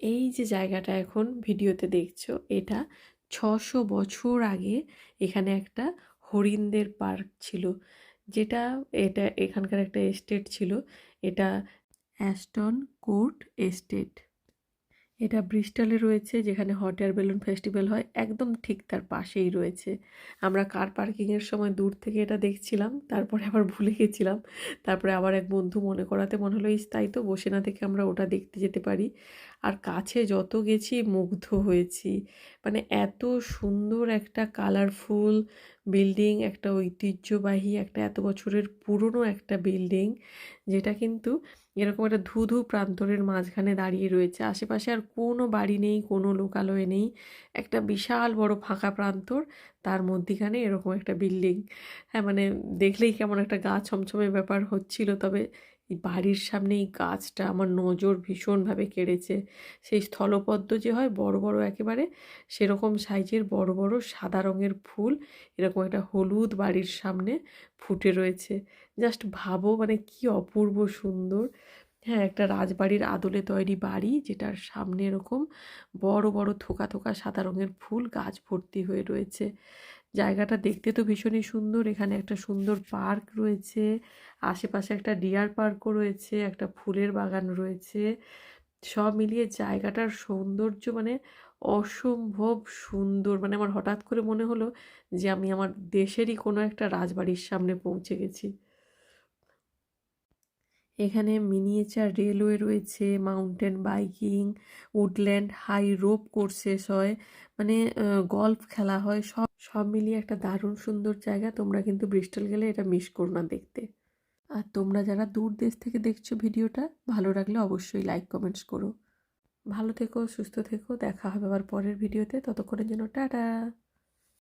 এই যে জায়গাটা এখন ভিডিওতে দেখছ, এটা ছশো বছর আগে এখানে একটা হরিণদের পার্ক ছিল। যেটা, এটা এখানকার একটা এস্টেট ছিল। এটা অ্যাস্টন কোর্ট এস্টেট। এটা ব্রিস্টলে রয়েছে, যেখানে হট এয়ার বেলুন ফেস্টিভ্যাল হয়, একদম ঠিক তার পাশেই রয়েছে। আমরা কার পার্কিংয়ের সময় দূর থেকে এটা দেখছিলাম, তারপরে আবার ভুলে গেছিলাম। তারপরে আবার এক বন্ধু মনে করাতে মনে হলো এই তাই তো, বসে না থেকে আমরা ওটা দেখতে যেতে পারি। আর কাছে যত গেছি মুগ্ধ হয়েছি। মানে এত সুন্দর একটা কালারফুল বিল্ডিং একটা ঐতিহ্যবাহী, একটা এত বছরের পুরনো একটা বিল্ডিং যেটা কিন্তু এরকম একটা ধুধু প্রান্তরের মাঝখানে দাঁড়িয়ে রয়েছে। আশেপাশে আর কোনো বাড়ি নেই, কোনো লোকালয় নেই, একটা বিশাল বড় ফাঁকা প্রান্তর, তার মধ্যিখানে এরকম একটা বিল্ডিং হ্যাঁ মানে দেখলেই কেমন একটা গা ছমছমে ব্যাপার হচ্ছিল, তবে এই বাড়ির সামনে এই গাছটা আমার নজর ভীষণভাবে কেড়েছে। সেই স্থলপদ্ম যে হয় বড় বড় একেবারে সেরকম সাইজের বড় বড় সাদা রঙের ফুল, এরকম একটা হলুদ বাড়ির সামনে ফুটে রয়েছে। জাস্ট ভাবো মানে কি অপূর্ব সুন্দর। হ্যাঁ একটা রাজবাড়ির আদলে তৈরি বাড়ি যেটার সামনে এরকম বড় বড় থোকা থোকা সাদা রঙের ফুল গাছ ভর্তি হয়ে রয়েছে। জায়গাটা দেখতে তো ভীষণই সুন্দর। এখানে একটা সুন্দর পার্ক রয়েছে। আশেপাশে একটা ডিয়ার পার্কও রয়েছে, একটা ফুলের বাগান রয়েছে। সব মিলিয়ে জায়গাটার সৌন্দর্য মানে অসম্ভব সুন্দর। মানে আমার হঠাৎ করে মনে হলো যে আমি আমার দেশেরই কোনো একটা রাজবাড়ির সামনে পৌঁছে গেছি। এখানে মিনিয়েচার রেলওয়ে রয়েছে, mountain biking, woodland high rope courses হয় মানে গল্ফ খেলা হয়, সব সব মিলিয়ে একটা দারুণ সুন্দর জায়গা। তোমরা কিন্তু ব্রিস্টল গেলে এটা মিস করো না দেখতে। আর তোমরা যারা দূর দেশ থেকে দেখছ ভিডিওটা, ভালো লাগলে অবশ্যই লাইক, কমেন্টস করো। ভালো থেকো, সুস্থ থেকো, দেখা হবে আবার পরের ভিডিওতে। ততক্ষণের জন্য টাটা!